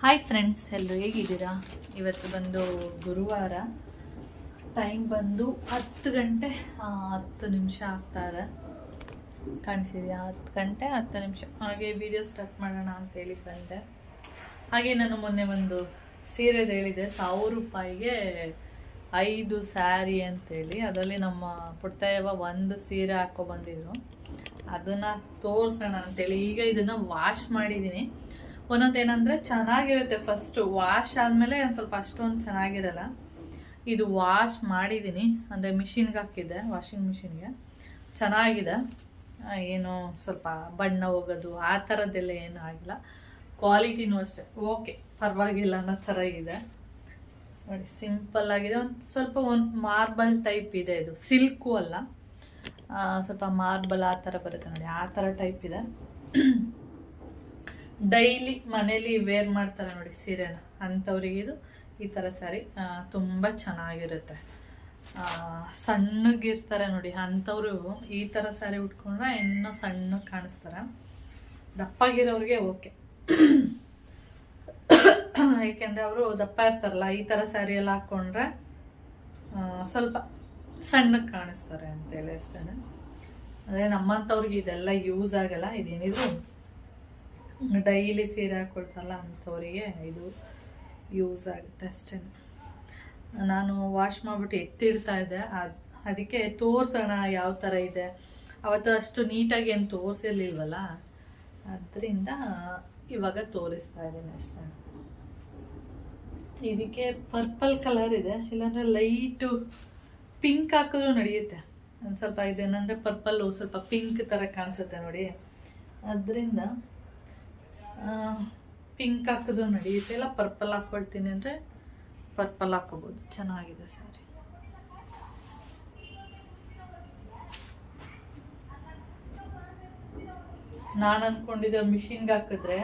Hi friends ಎಲ್ಲರೂ ಹೇಗಿದ್ದೀರಾ? ಇವತ್ತು ಬಂದು ಗುರುವಾರ. ಟೈಮ್ ಬಂದು ಹತ್ತು ಗಂಟೆ ಹತ್ತು ನಿಮಿಷ ಆಗ್ತಾ ಇದೆ. ಕಾಣಿಸಿದೆಯಾ? ಹತ್ತು ಗಂಟೆ, ಹತ್ತು ನಿಮಿಷ. ಹಾಗೆ ವಿಡಿಯೋ ಸ್ಟಾರ್ಟ್ ಮಾಡೋಣ ಅಂತೇಳಿ ಬಂದೆ. ಹಾಗೆ ನಾನು ಮೊನ್ನೆ ಒಂದು ಸೀರೆದು ಹೇಳಿದೆ, ಸಾವಿರ ರೂಪಾಯಿಗೆ ಐದು ಸ್ಯಾರಿ ಅಂತೇಳಿ ಅದರಲ್ಲಿ ನಮ್ಮ ಪುಟ್ಟಯ್ಯವ ಒಂದು ಸೀರೆ ಹಾಕ್ಕೊಬಂದಿದ್ರು ಅದನ್ನು ತೋರಿಸೋಣ ಅಂತೇಳಿ ಈಗ ಇದನ್ನು ವಾಶ್ ಮಾಡಿದ್ದೀನಿ. ಒಂದೊಂದು ಏನಂದರೆ ಚೆನ್ನಾಗಿರುತ್ತೆ ಫಸ್ಟು ವಾಶ್ ಆದಮೇಲೆ ಒಂದು ಸ್ವಲ್ಪ ಅಷ್ಟೊಂದು ಚೆನ್ನಾಗಿರಲ್ಲ. ಇದು ವಾಶ್ ಮಾಡಿದ್ದೀನಿ ಅಂದರೆ ಮಿಷಿನ್ಗೆ ಹಾಕಿದ್ದೆ ವಾಷಿಂಗ್ ಮಿಷಿನ್ಗೆ ಚೆನ್ನಾಗಿದೆ. ಏನು ಸ್ವಲ್ಪ ಬಣ್ಣ ಹೋಗೋದು, ಆ ಥರದ್ದೆಲ್ಲ ಏನೂ ಆಗಿಲ್ಲ. ಕ್ವಾಲಿಟಿನೂ ಅಷ್ಟೇ. ಓಕೆ ಪರವಾಗಿಲ್ಲ, ಅನ್ನೋ ಥರ ಇದೆ. ನೋಡಿ ಸಿಂಪಲ್ ಆಗಿದೆ. ಒಂದು ಸ್ವಲ್ಪ ಒಂದು ಮಾರ್ಬಲ್ ಟೈಪ್ ಇದೆ ಇದು. ಸಿಲ್ಕು ಅಲ್ಲ. ಸ್ವಲ್ಪ ಮಾರ್ಬಲ್ ಆ ಥರ ಬರುತ್ತೆ ನೋಡಿ, ಆ ಥರ ಟೈಪ್ ಇದೆ. ಡೈಲಿ ಮನೇಲಿ ವೇರ್ ಮಾಡ್ತಾರೆ ನೋಡಿ ಸೀರೆನ. ಅಂಥವ್ರಿಗೆ ಇದು ಈ ಥರ ಸ್ಯಾರಿ ತುಂಬ ಚೆನ್ನಾಗಿರುತ್ತೆ. ಸಣ್ಣಗಿರ್ತಾರೆ ನೋಡಿ, ಅಂಥವ್ರು ಈ ಥರ ಸ್ಯಾರಿ ಉಟ್ಕೊಂಡ್ರೆ ಇನ್ನೂ ಸಣ್ಣ ಕಾಣಿಸ್ತಾರೆ. ದಪ್ಪಾಗಿರೋರಿಗೆ ಓಕೆ ಏಕೆಂದರೆ ಅವರು ದಪ್ಪ ಇರ್ತಾರಲ್ಲ, ಈ ಥರ ಸ್ಯಾರಿ ಎಲ್ಲ ಹಾಕ್ಕೊಂಡ್ರೆ ಸ್ವಲ್ಪ ಸಣ್ಣಗೆ ಕಾಣಿಸ್ತಾರೆ ಅಂತೇಳಿ ಅಷ್ಟೇ ಅದೇ ನಮ್ಮಂಥವ್ರಿಗೆ ಇದೆಲ್ಲ ಯೂಸ್ ಆಗಲ್ಲ, ಇದೇನಿದ್ರು ಡೈಲಿ ಸೀರೆ ಹಾಕೊಳ್ತಲ್ಲ ಅಂಥವರಿಗೆ ಇದು ಯೂಸ್ ಆಗುತ್ತೆ ಅಷ್ಟೇ. ನಾನು ವಾಶ್ ಮಾಡಿಬಿಟ್ಟು ಎತ್ತಿಡ್ತಾ ಇದ್ದೆ. ಅದು, ಅದಕ್ಕೆ ತೋರಿಸೋಣ ಯಾವ ಥರ ಇದೆ. ಅವತ್ತು ಅಷ್ಟು ನೀಟಾಗಿ ಏನು ತೋರಿಸಿರ್ಲಿಲ್ವಲ್ಲ? ಅದರಿಂದ ಇವಾಗ ತೋರಿಸ್ತಾ ಇದ್ದೀನಿ ಅಷ್ಟೇ. ಇದಕ್ಕೆ ಪರ್ಪಲ್ ಕಲರ್ ಇದೆ. ಇಲ್ಲಾಂದರೆ ಲೈಟು ಪಿಂಕ್ ಹಾಕಿದ್ರು ನಡೆಯುತ್ತೆ. ಒಂದು ಸ್ವಲ್ಪ ಇದೇನಂದರೆ ಪರ್ಪಲ್ಲು ಸ್ವಲ್ಪ ಪಿಂಕ್ ಥರ ಕಾಣಿಸುತ್ತೆ ನೋಡಿ. ಅದರಿಂದ ಪಿಂಕ್ ಹಾಕಿದ್ರು ನಡೆಯುತ್ತೆ. ಇಲ್ಲ ಪರ್ಪಲ್ ಹಾಕ್ಕೊಳ್ತೀನಿ ಅಂದರೆ ಪರ್ಪಲ್ ಹಾಕೋಬೋದು. ಚೆನ್ನಾಗಿದೆ ಸ್ಯಾರಿ ನಾನು ಅಂದ್ಕೊಂಡಿದ್ದೆ ಮಿಷಿನ್ಗೆ ಹಾಕಿದ್ರೆ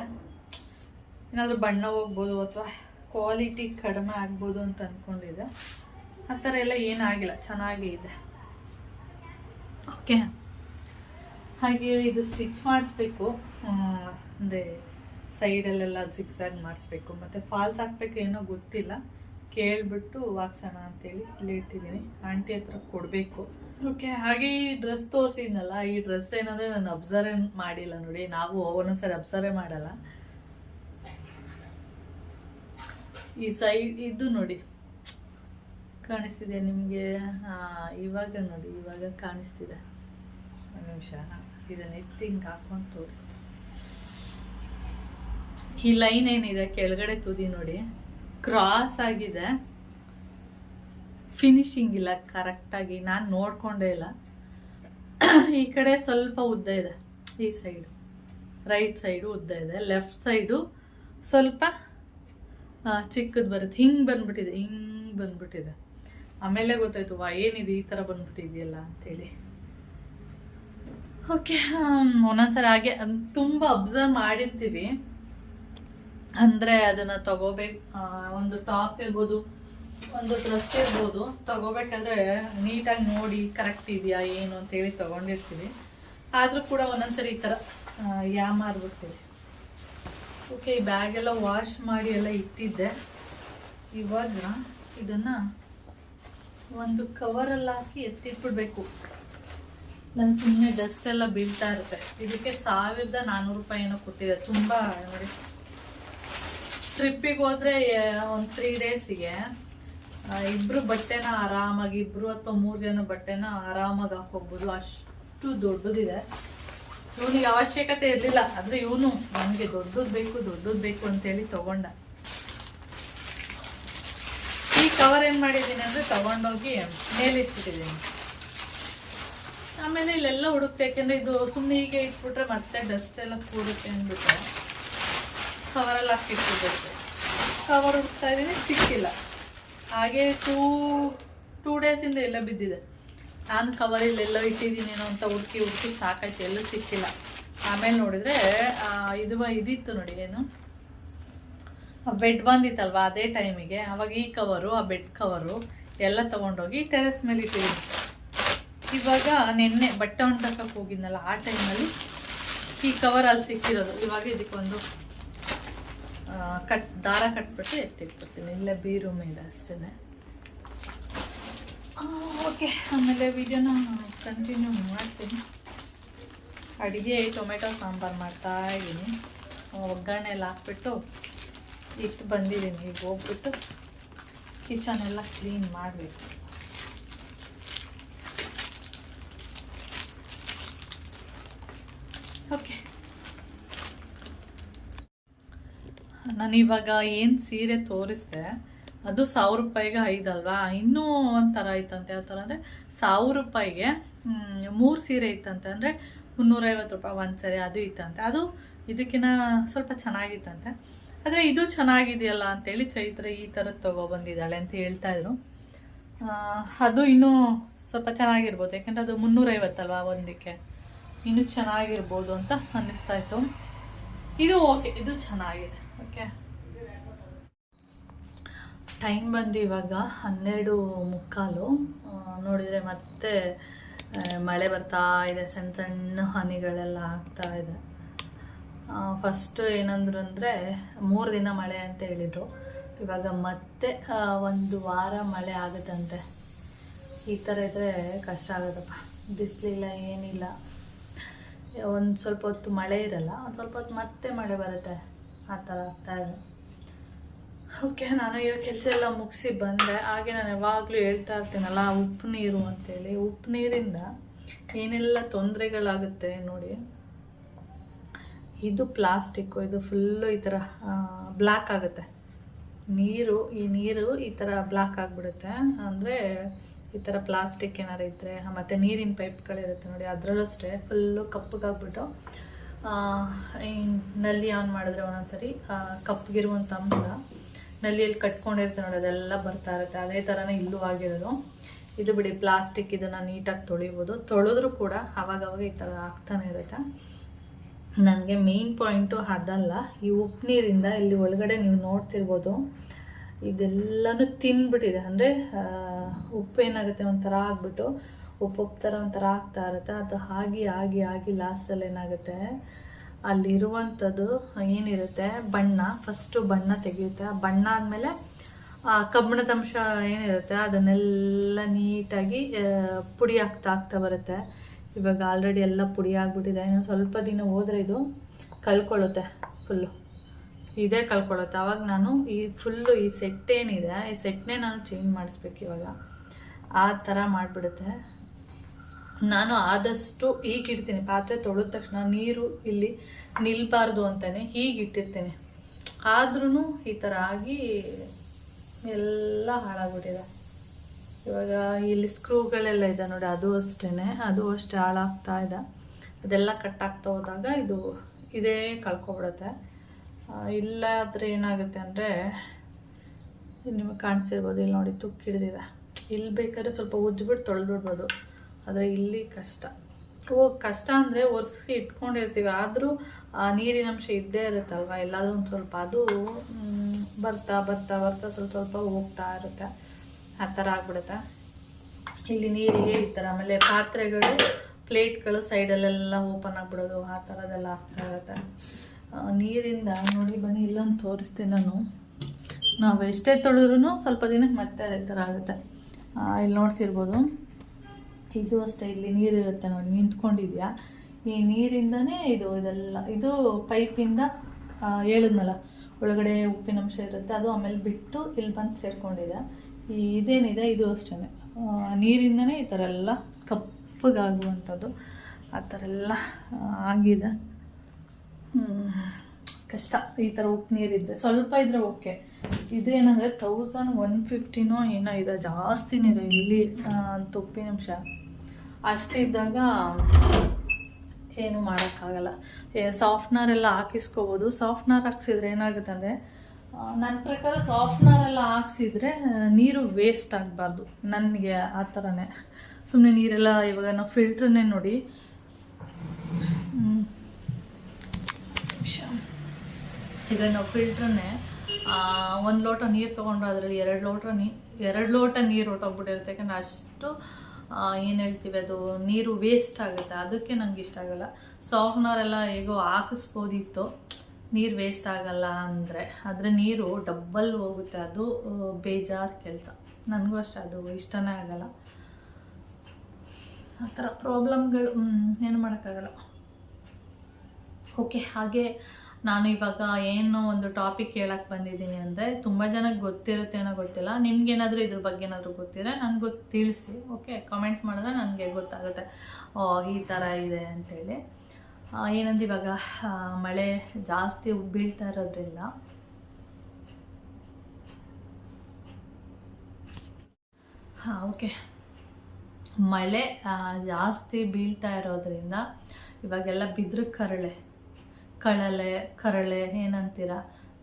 ಏನಾದರೂ ಬಣ್ಣ ಹೋಗ್ಬೋದು ಅಥವಾ ಕ್ವಾಲಿಟಿ ಕಡಿಮೆ ಆಗ್ಬೋದು ಅಂತ ಅಂದ್ಕೊಂಡಿದ್ದೆ ಆ ಥರ ಎಲ್ಲ ಏನಾಗಿಲ್ಲ ಚೆನ್ನಾಗೇ ಇದೆ. ಓಕೆ ಹಾಗೆ ಇದು ಸ್ಟಿಚ್ ಮಾಡಿಸ್ಬೇಕು. ಅಂದರೆ ಸೈಡಲ್ಲೆಲ್ಲ ಸಿಕ್ಸಾಗಿ ಮಾಡಿಸ್ಬೇಕು. ಮತ್ತು ಫಾಲ್ಸ್ ಹಾಕ್ಬೇಕು ಏನೋ ಗೊತ್ತಿಲ್ಲ. ಕೇಳಿಬಿಟ್ಟು ಹಾಕ್ಸೋಣ ಅಂತೇಳಿ ಇಲ್ಲಿ ಇಟ್ಟಿದ್ದೀನಿ. ಆಂಟಿ ಹತ್ರ ಕೊಡಬೇಕು. ಓಕೆ ಹಾಗೆ ಈ ಡ್ರೆಸ್ ತೋರಿಸಿದ್ನಲ್ಲ ಈ ಡ್ರೆಸ್ ಏನಂದರೆ ನಾನು ಅಬ್ಸರ್ವ್ ಮಾಡಿಲ್ಲ ನೋಡಿ. ನಾವು ಒಂದೊಂದ್ಸರಿ ಅಬ್ಸರ್ವೇ ಮಾಡಲ್ಲ. ಈ ಸೈಡ್ ಇದು ನೋಡಿ. ಕಾಣಿಸ್ತಿದೆ ನಿಮಗೆ? ಇವಾಗ ನೋಡಿ ಇವಾಗ ಕಾಣಿಸ್ತಿದೆ. ಒಂದು ನಿಮಿಷ. ಇದನ್ನ ಎತ್ತಿ ಹಿಂಗೆ ಹಾಕೊಂಡು ತೋರಿಸ್ತೀನಿ. ಈ ಲೈನ್ ಏನಿದೆ ಕೆಳಗಡೆ ತುದಿ ನೋಡಿ. ಕ್ರಾಸ್ ಆಗಿದೆ. ಫಿನಿಶಿಂಗ್ ಇಲ್ಲ ಕರೆಕ್ಟಾಗಿ ನಾನು ನೋಡ್ಕೊಂಡೇ ಇಲ್ಲ. ಈ ಕಡೆ ಸ್ವಲ್ಪ ಉದ್ದ ಇದೆ. ಈ ಸೈಡು ರೈಟ್ ಸೈಡು ಉದ್ದ ಇದೆ. ಲೆಫ್ಟ್ ಸೈಡು ಸ್ವಲ್ಪ ಚಿಕ್ಕದು ಬರುತ್ತೆ. ಹಿಂಗೆ ಬಂದ್ಬಿಟ್ಟಿದೆ ಹಿಂಗೆ ಬಂದ್ಬಿಟ್ಟಿದೆ. ಆಮೇಲೆ ಗೊತ್ತಾಯ್ತು ವಾ ಏನಿದೆ? ಈ ಥರ ಬಂದ್ಬಿಟ್ಟಿದೆಯಲ್ಲ? ಅಂತೇಳಿ. ಓಕೆ ಒಂದೊಂದ್ಸರಿ ಹಾಗೆ ತುಂಬ ಅಬ್ಸರ್ವ್ ಮಾಡಿರ್ತೀವಿ. ಅಂದರೆ ಅದನ್ನು ತಗೋಬೇಕು ಒಂದು ಟಾಪ್ ಇರ್ಬೋದು, ಒಂದು ಡ್ರೆಸ್ ಇರ್ಬೋದು, ತಗೋಬೇಕಾದ್ರೆ ನೀಟಾಗಿ ನೋಡಿ ಕರೆಕ್ಟ್ ಇದೆಯಾ, ಏನು ಅಂತೇಳಿ ತಗೊಂಡಿರ್ತೀವಿ. ಆದರೂ ಕೂಡ ಒಂದೊಂದ್ಸರಿ ಈ ಥರ ಯಾ ಮಾರ್ಬಿಡ್ತೀವಿ ಓಕೆ ಈ ಬ್ಯಾಗ್ ಎಲ್ಲ ವಾಶ್ ಮಾಡಿ ಎಲ್ಲ ಇಟ್ಟಿದ್ದೆ. ಇವಾಗ ಇದನ್ನು ಒಂದು ಕವರಲ್ಲಿ ಹಾಕಿ ಎತ್ತಿಟ್ಬಿಡ್ಬೇಕು. ನಾನು ಸುಮ್ಮನೆ ಡಸ್ಟ್ ಎಲ್ಲ ಬೀಳ್ತಾ ಇರುತ್ತೆ. ಇದಕ್ಕೆ ಸಾವಿರದ ನಾನ್ನೂರು ರೂಪಾಯಿ ಏನೋ ಕೊಟ್ಟಿದೆ. ತುಂಬ ನೋಡಿ ಟ್ರಿಪ್ಪಿಗೆ ಹೋದ್ರೆ ಒಂದು ತ್ರೀ ಡೇಸಿಗೆ ಇಬ್ರು ಬಟ್ಟೆನ ಆರಾಮಾಗಿ, ಇಬ್ರು ಅಥವಾ ಮೂರು ಜನ ಬಟ್ಟೆನ ಆರಾಮಾಗಿ ಹಾಕೋಬಹುದು ಅಷ್ಟು ದೊಡ್ಡದಿದೆ. ಇವನಿಗೆ ಅವಶ್ಯಕತೆ ಇರಲಿಲ್ಲ. ಆದರೆ ಇವನು ನನಗೆ ದೊಡ್ಡದು ಬೇಕು ದೊಡ್ಡದು ಬೇಕು ಅಂತೇಳಿ ತಗೊಂಡ. ಈ ಕವರ್ ಏನು ಮಾಡಿದ್ದೀನಿ ಅಂದರೆ ತಗೊಂಡೋಗಿ ಮೇಲಿಟ್ಬಿಟ್ಟಿದ್ದೀನಿ ಆಮೇಲೆ ಇಲ್ಲೆಲ್ಲ ಹುಡುಕ್ತೆ. ಯಾಕೆಂದರೆ ಇದು ಸುಮ್ಮನೆ ಹೀಗೆ ಇಟ್ಬಿಟ್ರೆ ಮತ್ತೆ ಡಸ್ಟ್ ಎಲ್ಲ ಕೂಡುತ್ತೆ ಅಂದ್ಬಿಟ್ಟು ಕವರಲ್ಲಿ ಹಾಕಿಟ್ಬಿಡ್ಬೇಕು ಕವರ್ ಹುಡುಕ್ತಾ ಇದ್ದೀನಿ, ಸಿಕ್ಕಿಲ್ಲ. ಹಾಗೆ ಟೂ ಟೂ ಡೇಸಿಂದ ಎಲ್ಲ ಬಿದ್ದಿದೆ. ನಾನು ಕವರಲ್ಲಿ ಎಲ್ಲ ಇಟ್ಟಿದ್ದೀನೇನೋ ಅಂತ ಹುಡುಕಿ ಹುಡುಕಿ ಸಾಕಾಯ್ತು, ಎಲ್ಲೂ ಸಿಕ್ಕಿಲ್ಲ. ಆಮೇಲೆ ನೋಡಿದರೆ ಇದು ಇದಿತ್ತು ನೋಡಿ ಏನು? ಬೆಡ್ ಬಂದಿತ್ತಲ್ವ ಅದೇ ಟೈಮಿಗೆ ಅವಾಗ ಈ ಕವರು ಆ ಬೆಡ್ ಕವರು ಎಲ್ಲ ತೊಗೊಂಡೋಗಿ ಟೆರೆಸ್ ಮೇಲೆ ಇಟ್ಟಿದ್ದೀನಿ. ಇವಾಗ ನಿನ್ನೆ ಬಟ್ಟೆ ಹೊಂಟಕ್ಕೆ ಹೋಗಿದ್ನಲ್ಲ, ಆ ಟೈಮಲ್ಲಿ ಈ ಕವರ್ ಅಲ್ಲಿ ಸಿಕ್ಕಿರೋದು. ಇವಾಗ ಇದಕ್ಕೊಂದು ಕಟ್, ದಾರ ಕಟ್ಬಿಟ್ಟು ಎತ್ತಿಟ್ಬಿಡ್ತೀನಿ. ಇಲ್ಲೇ ರೂಮ್ ಇದೆ ಅಷ್ಟೇ ಓಕೆ. ಆಮೇಲೆ ವಿಡಿಯೋನ ಕಂಟಿನ್ಯೂ ಮಾಡ್ತೀನಿ. ಅಡುಗೆ, ಟೊಮೆಟೊ, ಸಾಂಬಾರು ಮಾಡ್ತಾ ಇದ್ದೀನಿ. ಒಗ್ಗರಣೆ ಎಲ್ಲ ಹಾಕ್ಬಿಟ್ಟು ಇಟ್ಟು ಬಂದಿದ್ದೀನಿ. ಈಗ ಹೋಗ್ಬಿಟ್ಟು ಕಿಚನ್ ಎಲ್ಲ ಕ್ಲೀನ್ ಮಾಡಬೇಕು. ಓಕೆ. ನಾನು ಇವಾಗ ಏನು ಸೀರೆ ತೋರಿಸಿದೆ, ಅದು ಸಾವಿರ ರೂಪಾಯಿಗೆ ಐದಲ್ವಾ ಇನ್ನೂ ಒಂಥರ ಐತಂತೆ. ಯಾವ ಥರ ಅಂದರೆ, ಸಾವಿರ ರೂಪಾಯಿಗೆ ಮೂರು ಸೀರೆ ಇತ್ತಂತೆ ಅಂದರೆ ಮುನ್ನೂರೈವತ್ತು ರೂಪಾಯಿ ಒಂದು ಸರಿ, ಅದು ಇತ್ತಂತೆ ಅದು ಇದಕ್ಕಿಂತ ಸ್ವಲ್ಪ ಚೆನ್ನಾಗಿತ್ತಂತೆ. ಆದರೆ ಇದು ಚೆನ್ನಾಗಿದೆಯಲ್ಲ ಅಂತೇಳಿ ಚೈತ್ರ ಈ ಥರದ್ದು ತೊಗೊಬಂದಿದ್ದಾಳೆ ಅಂತ ಹೇಳ್ತಾಯಿದ್ರು ಅದು ಇನ್ನೂ ಸ್ವಲ್ಪ ಚೆನ್ನಾಗಿರ್ಬೋದು. ಯಾಕೆಂದರೆ ಅದು ಮುನ್ನೂರೈವತ್ತಲ್ವಾ ಒಂದಕ್ಕೆ? ಇನ್ನೂ ಚೆನ್ನಾಗಿರ್ಬೋದು ಅಂತ ಅನ್ನಿಸ್ತಾ ಇತ್ತು. ಇದು ಓಕೆ, ಇದು ಚೆನ್ನಾಗಿದೆ. ಓಕೆ ಟೈಮ್ ಬಂದು ಇವಾಗ ಹನ್ನೆರಡು ಮುಕ್ಕಾಲು. ನೋಡಿದರೆ ಮತ್ತೆ ಮಳೆ ಬರ್ತಾ ಇದೆ ಸಣ್ಣ ಸಣ್ಣ ಹನಿಗಳೆಲ್ಲ ಆಗ್ತಾ ಇದೆ. ಫಸ್ಟು ಏನಂದ್ರು ಅಂದರೆ ಮೂರು ದಿನ ಮಳೆ ಅಂತ ಹೇಳಿದರು. ಇವಾಗ ಮತ್ತೆ ಒಂದು ವಾರ ಮಳೆ ಆಗುತ್ತಂತೆ. ಈ ಥರ ಇದ್ದರೆ ಕಷ್ಟ ಆಗುತ್ತಪ್ಪ. ಬಿಸಿಲಿಲ್ಲ, ಏನಿಲ್ಲ. ಒಂದು ಸ್ವಲ್ಪ ಹೊತ್ತು ಮಳೆ ಇರಲ್ಲ, ಒಂದು ಸ್ವಲ್ಪ ಹೊತ್ತು ಮತ್ತೆ ಮಳೆ ಬರುತ್ತೆ. ಆ ಥರ ಆಗ್ತಾ ಇದೆ. ಓಕೆ, ನಾನು ಇವಾಗ ಕೆಲಸ ಎಲ್ಲ ಮುಗಿಸಿ ಬಂದೆ. ಹಾಗೆ ನಾನು ಯಾವಾಗಲೂ ಹೇಳ್ತಾ ಇರ್ತೀನಲ್ಲ, ಉಪ್ಪು ನೀರು ಅಂತೇಳಿ. ಉಪ್ಪು ನೀರಿಂದ ಏನೆಲ್ಲ ತೊಂದರೆಗಳಾಗುತ್ತೆ ನೋಡಿ. ಇದು ಪ್ಲಾಸ್ಟಿಕ್ಕು, ಇದು ಫುಲ್ಲು ಈ ಥರ ಬ್ಲ್ಯಾಕ್ ಆಗುತ್ತೆ. ನೀರು, ಈ ನೀರು ಈ ಥರ ಬ್ಲ್ಯಾಕ್ ಆಗಿಬಿಡುತ್ತೆ. ಅಂದರೆ ಈ ಥರ ಪ್ಲಾಸ್ಟಿಕ್ ಏನಾರು ಇದ್ದರೆ ಮತ್ತು ನೀರಿನ ಪೈಪ್ಗಳಿರುತ್ತೆ ನೋಡಿ, ಅದರಲ್ಲೂ ಅಷ್ಟೇ. ಫುಲ್ಲು ಕಪ್ಪಗಾಗ್ಬಿಟ್ಟು ನಲ್ಲಿ ಆನ್ ಮಾಡಿದ್ರೆ ಒಂದೊಂದ್ಸರಿ? ಕಪ್ಪಗಿರುವಂಥ ಅಂಶ. ನಲ್ಲಿಯಲ್ಲಿ ಕಟ್ಕೊಂಡಿರ್ತೀವಿ ನೋಡಿ, ಅದೆಲ್ಲ ಬರ್ತಾ ಇರುತ್ತೆ. ಅದೇ ಥರನೇ ಇಲ್ಲೂ ಆಗಿರೋದು. ಇದು ಬಿಡಿ ಪ್ಲಾಸ್ಟಿಕ್ ಇದನ್ನು ನೀಟಾಗಿ ತೊಳಿಬೋದು. ತೊಳೆದ್ರೂ ಕೂಡ ಅವಾಗವಾಗ ಈ ಥರ ಆಗ್ತಾನೆ ಇರುತ್ತೆ. ನನಗೆ ಮೇನ್ ಪಾಯಿಂಟು ಅದಲ್ಲ, ಈ ಉಪ್ಪು ನೀರಿಂದ ಇಲ್ಲಿ ಒಳಗಡೆ ನೀವು ನೋಡ್ತಿರ್ಬೋದು. ಇದೆಲ್ಲನೂ ತಿನ್ಬಿಟ್ಟಿದೆ. ಅಂದರೆ ಉಪ್ಪು ಏನಾಗುತ್ತೆ ಒಂಥರ ಆಗ್ಬಿಟ್ಟು ಉಪ್ಪು ಥರ ಒಂಥರ ಆಗ್ತಾ ಇರುತ್ತೆ. ಅದು ಆಗಿ ಆಗಿ ಆಗಿ ಲಾಸ್ಟಲ್ಲಿ ಏನಾಗುತ್ತೆ? ಅಲ್ಲಿರುವಂಥದ್ದು ಏನಿರುತ್ತೆ? ಬಣ್ಣ ಫಸ್ಟು ಬಣ್ಣ ತೆಗೆಯುತ್ತೆ. ಆ ಬಣ್ಣ ಆದಮೇಲೆ, ಆ ಕಬ್ಬಿಣದ ಅಂಶ ಏನಿರುತ್ತೆ? ಅದನ್ನೆಲ್ಲ ನೀಟಾಗಿ ಪುಡಿ ಆಗ್ತಾ ಆಗ್ತಾ ಬರುತ್ತೆ. ಇವಾಗ ಆಲ್ರೆಡಿ ಎಲ್ಲ ಪುಡಿ ಆಗಿಬಿಟ್ಟಿದೆ. ಇನ್ನು ಸ್ವಲ್ಪ ದಿನ ಹೋದರೆ ಇದು ಕಳ್ಕೊಳ್ಳುತ್ತೆ ಫುಲ್ಲು ಇದೇ ಕಳ್ಕೊಳ್ಳುತ್ತೆ ಆವಾಗ ನಾನು ಈ ಫುಲ್ಲು ಈ ಸೆಟ್ ಏನಿದೆ ಈ ಸೆಟ್ನೇ ನಾನು ಚೇಂಜ್ ಮಾಡಿಸ್ಬೇಕು ಇವಾಗ. ಆ ಥರ ಮಾಡಿಬಿಡುತ್ತೆ. ನಾನು ಆದಷ್ಟು ಹೀಗಿಡ್ತೀನಿ. ಪಾತ್ರೆ ತೊಳೆದ ತಕ್ಷಣ ನೀರು ಇಲ್ಲಿ ನಿಲ್ಬಾರ್ದು ಅಂತಲೇ ಹೀಗೆ ಇಟ್ಟಿರ್ತೀನಿ ಆದ್ರೂ ಈ ಥರ ಆಗಿ ಎಲ್ಲ ಹಾಳಾಗ್ಬಿಟ್ಟಿದೆ. ಇವಾಗ ಇಲ್ಲಿ ಸ್ಕ್ರೂಗಳೆಲ್ಲ ಇದೆ ನೋಡಿ, ಅದು ಅಷ್ಟೇ ಅದು ಅಷ್ಟೇ ಹಾಳಾಗ್ತಾ ಇದೆ. ಅದೆಲ್ಲ ಕಟ್ಟಾಗ್ತಾ ಹೋದಾಗ ಇದು ಇದೇ ಕಳ್ಕೊಬಿಡುತ್ತೆ. ಇಲ್ಲಾದರೆ ಏನಾಗುತ್ತೆ ಅಂದರೆ, ನಿಮಗೆ ಕಾಣಿಸ್ತಿರ್ಬೋದು. ಇಲ್ಲಿ ನೋಡಿ ತುಕ್ಕು ಹಿಡಿದಿದೆ ಇಲ್ಲಿ ಬೇಕಾದ್ರೆ ಸ್ವಲ್ಪ ಉಜ್ಜಿಬಿಟ್ಟು ತೊಳೆದ್ಬಿಡ್ಬೋದು. ಆದರೆ ಇಲ್ಲಿ ಕಷ್ಟ. ಓ, ಕಷ್ಟ ಅಂದರೆ ಒರೆಸಿ ಇಟ್ಕೊಂಡಿರ್ತೀವಿ. ಆದರೂ, ಆ, ನೀರಿನ ಅಂಶ ಇದ್ದೇ ಇರುತ್ತಲ್ವ? ಎಲ್ಲಾದರೂ ಒಂದು ಸ್ವಲ್ಪ ಅದು ಬರ್ತಾ ಬರ್ತಾ ಬರ್ತಾ ಸ್ವಲ್ಪ ಸ್ವಲ್ಪ ಹೋಗ್ತಾ ಇರುತ್ತೆ. ಆ ಥರ ಆಗ್ಬಿಡುತ್ತೆ? ಇಲ್ಲಿ ನೀರಿಗೆ ಈ ಥರ. ಆಮೇಲೆ ಪಾತ್ರೆಗಳು, ಪ್ಲೇಟ್ಗಳು ಸೈಡಲ್ಲೆಲ್ಲ ಓಪನ್ ಆಗಿಬಿಡೋದು. ಆ ಥರದೆಲ್ಲ ಆಗ್ತಾ ಇರುತ್ತೆ. ನೀರಿಂದ, ನೋಡಿ ಬನ್ನಿ, ಇಲ್ಲೊಂದು ತೋರಿಸ್ತೀನಿ ನಾನು. ನಾವು ಎಷ್ಟೇ ತೊಳೆದ್ರೂ ಸ್ವಲ್ಪ ದಿನಕ್ಕೆ ಮತ್ತೆ ಅದೇ ಥರ ಆಗುತ್ತೆ. ಇಲ್ಲಿ ನೋಡ್ತಿರ್ಬೋದು. ಇದು ಅಷ್ಟೇ, ಇಲ್ಲಿ ನೀರಿರುತ್ತೆ ನೋಡಿ, ನಿಂತ್ಕೊಂಡಿದ್ಯಾ? ಈ ನೀರಿಂದನೇ ಇದು, ಇದೆಲ್ಲ, ಇದು ಪೈಪಿಂದ ಹೇಳಿದ್ನಲ್ಲ ಒಳಗಡೆ ಉಪ್ಪಿನಂಶ ಇರುತ್ತೆ, ಅದು ಆಮೇಲೆ ಬಿಟ್ಟು ಇಲ್ಲಿ ಬಂದು ಸೇರ್ಕೊಂಡಿದೆ. ಈ ಇದೇನಿದೆ, ಇದು ಅಷ್ಟೇ ನೀರಿಂದನೇ ಈ ಥರ ಎಲ್ಲ ಕಪ್ಪಗಾಗುವಂಥದ್ದು, ಆ ಥರ ಎಲ್ಲ ಆಗಿದೆ. ಕಷ್ಟ, ಈ ಥರ ಉಪ್ಪು ನೀರಿದ್ರೆ. ಸ್ವಲ್ಪ ಇದ್ರೆ ಓಕೆ. ಇದೇನಂದರೆ ತೌಸಂಡ್ ಒನ್ ಫಿಫ್ಟಿನೋ ಏನೋ ಇದೆ, ಜಾಸ್ತಿನೇ ಇದೆ ಇಲ್ಲಿ ಅಂತ ಉಪ್ಪಿನಂಶ ಅಷ್ಟಿದ್ದಾಗ ಏನು ಮಾಡೋಕ್ಕಾಗಲ್ಲ. ಸಾಫ್ಟ್ನರ್ ಎಲ್ಲ ಹಾಕಿಸ್ಕೋಬೋದು. ಸಾಫ್ಟ್ನರ್ ಹಾಕ್ಸಿದ್ರೆ ಏನಾಗುತ್ತೆ ಅಂದರೆ ನನ್ನ ಪ್ರಕಾರ ಸಾಫ್ಟ್ನರ್ ಎಲ್ಲ ಹಾಕ್ಸಿದ್ರೆ ನೀರು ವೇಸ್ಟ್ ಆಗಬಾರ್ದು. ನನಗೆ ಆ ಥರನೇ ಸುಮ್ಮನೆ ನೀರೆಲ್ಲ ಇವಾಗ ನಾವು ಫಿಲ್ಟ್ರನ್ನೇ ನೋಡಿ. ಈಗ ನಾವು ಫಿಲ್ಟ್ರನ್ನೇ ಒಂದು ಲೋಟ ನೀರು ತೊಗೊಂಡ್ರೆ ಅದರಲ್ಲಿ ಎರಡು ಲೋಟ ನೀ ಎರಡು ಲೋಟ ನೀರು ಹೊಟ್ಟೋಗ್ಬಿಟ್ಟಿರುತ್ತೆ ಯಾಕಂದರೆ ಅಷ್ಟು ಏನು ಹೇಳ್ತೀವಿ ಅದು, ನೀರು ವೇಸ್ಟ್ ಆಗುತ್ತೆ. ಅದಕ್ಕೆ ನಂಗೆ ಇಷ್ಟ ಆಗಲ್ಲ. ಸಾಫ್ಟ್ನರೆಲ್ಲ ಹೇಗೋ ಹಾಕಿಸ್ಬೋದಿತ್ತು. ನೀರು ವೇಸ್ಟ್ ಆಗಲ್ಲ ಅಂದರೆ. ಆದರೆ ನೀರು ಡಬ್ಬಲ್ ಹೋಗುತ್ತೆ. ಅದು ಬೇಜಾರು ಕೆಲಸ. ನನಗೂ ಅಷ್ಟೇ ಅದು ಇಷ್ಟನೇ ಆಗಲ್ಲ. ಆ ಥರ ಪ್ರಾಬ್ಲಮ್ಗಳು ಏನು ಮಾಡೋಕ್ಕಾಗಲ್ಲ. ಓಕೆ ಹಾಗೆ ನಾನು ಇವಾಗ ಏನು ಒಂದು ಟಾಪಿಕ್ ಹೇಳಕ್ಕೆ ಬಂದಿದ್ದೀನಿ ಅಂದರೆ ತುಂಬ ಜನಕ್ಕೆ ಗೊತ್ತಿರುತ್ತೆ ಏನೋ ಗೊತ್ತಿಲ್ಲ. ನಿಮ್ಗೇನಾದರೂ ಇದ್ರ ಬಗ್ಗೆ ಏನಾದರೂ ಗೊತ್ತಿದ್ರೆ ನನಗೆ ಗೊತ್ತು ತಿಳಿಸಿ ಓಕೆ ಕಾಮೆಂಟ್ಸ್ ಮಾಡಿದ್ರೆ ನನಗೆ ಗೊತ್ತಾಗುತ್ತೆ. ಈ ಥರ ಇದೆ ಹೇಳಿ ಏನಂದ್ರೆ ಇವಾಗ ಮಳೆ ಜಾಸ್ತಿ ಬೀಳ್ತಾ ಇರೋದ್ರಿಂದ. ಹಾಂ ಓಕೆ ಮಳೆ ಜಾಸ್ತಿ ಬೀಳ್ತಾ ಇರೋದ್ರಿಂದ ಇವಾಗೆಲ್ಲ ಬಿದ್ರು ಕರಳೆ. ಕಳಲೆ, ಕರಳೆ, ಏನಂತೀರ?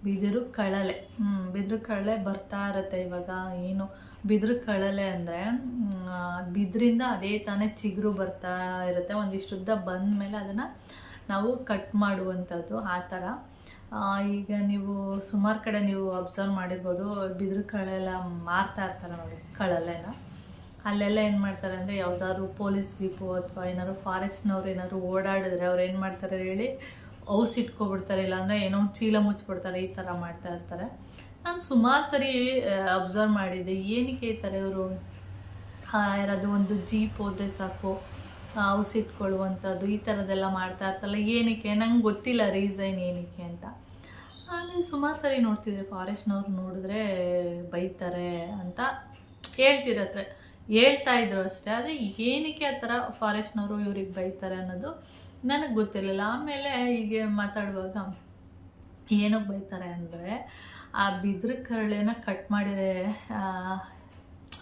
ಬಿದಿರು ಕಳಲೆ. ಹ್ಞೂ ಬಿದಿರು ಕಳಲೆ ಬರ್ತಾ ಇರುತ್ತೆ ಇವಾಗ. ಏನು? ಬಿದಿರು ಕಳಲೆ ಅಂದರೆ ಬಿದಿರಿಂದ ಅದೇ ತಾನೇ ಚಿಗುರು ಬರ್ತಾ ಇರುತ್ತೆ. ಒಂದಿಷ್ಟು ಉದ್ದ ಬಂದ ಮೇಲೆ ಅದನ್ನು ನಾವು ಕಟ್ ಮಾಡುವಂಥದ್ದು ಆ ಥರ. ಈಗ ನೀವು ಸುಮಾರು ಕಡೆ ನೀವು ಅಬ್ಸರ್ವ್ ಮಾಡಿರ್ಬೋದು, ಬಿದಿರು ಕಳೆಲ್ಲ ಮಾರ್ತಾ ಇರ್ತಾರೆ ನೋಡಿ, ಕಳಲೆನ. ಅಲ್ಲೆಲ್ಲ ಏನು ಮಾಡ್ತಾರೆ ಅಂದರೆ, ಯಾವುದಾದ್ರು ಪೊಲೀಸ್ ಜೀಪು ಅಥವಾ ಏನಾದ್ರು ಫಾರೆಸ್ಟ್ನವ್ರು ಏನಾದ್ರು ಓಡಾಡಿದ್ರೆ ಅವ್ರು ಏನು ಮಾಡ್ತಾರೆ ಹೇಳಿ ಔಸ್ ಇಟ್ಕೊಬಿಡ್ತಾರೆ ಇಲ್ಲಾಂದರೆ ಏನೋ ಚೀಲ ಮುಚ್ಚಿಬಿಡ್ತಾರೆ, ಈ ಥರ ಮಾಡ್ತಾ ಇರ್ತಾರೆ. ನಾನು ಸುಮಾರು ಸರಿ ಅಬ್ಸರ್ವ್ ಮಾಡಿದ್ದೆ. ಏನಕ್ಕೆ ಈ ಥರ ಇವರು ಯಾರಾದ್ರು ಒಂದು ಜೀಪ್ ಹೋದ್ರೆ ಸಾಕು ಔಸ್ ಇಟ್ಕೊಳ್ಳುವಂಥದ್ದು ಈ ಥರದ್ದೆಲ್ಲ ಮಾಡ್ತಾ ಇರ್ತಲ್ಲ ಏನಕ್ಕೆ? ನಂಗೆ ಗೊತ್ತಿಲ್ಲ ರೀಸನ್ ಏನಕ್ಕೆ ಅಂತ. ನಾನು ಸುಮಾರು ಸರಿ ನೋಡ್ತಿದ್ದೆ ಫಾರೆಸ್ಟ್ನವ್ರು ನೋಡಿದ್ರೆ ಬೈತಾರೆ ಅಂತ ಹೇಳ್ತಿರತ್ರೆ ಹೇಳ್ತಾ ಇದ್ರು ಅಷ್ಟೇ, ಆದರೆ ಏನಕ್ಕೆ ಆ ಥರ ಫಾರೆಸ್ಟ್ನವರು ಇವ್ರಿಗೆ ಬೈತಾರೆ ಅನ್ನೋದು ನನಗೆ ಗೊತ್ತಿರಲಿಲ್ಲ. ಆಮೇಲೆ ಹೀಗೆ ಮಾತಾಡುವಾಗ ಏನಕ್ಕೆ ಬೈತಾರೆ ಅಂದರೆ, ಆ ಬಿದ್ರ ಕರಳೆನ ಕಟ್ ಮಾಡಿದರೆ,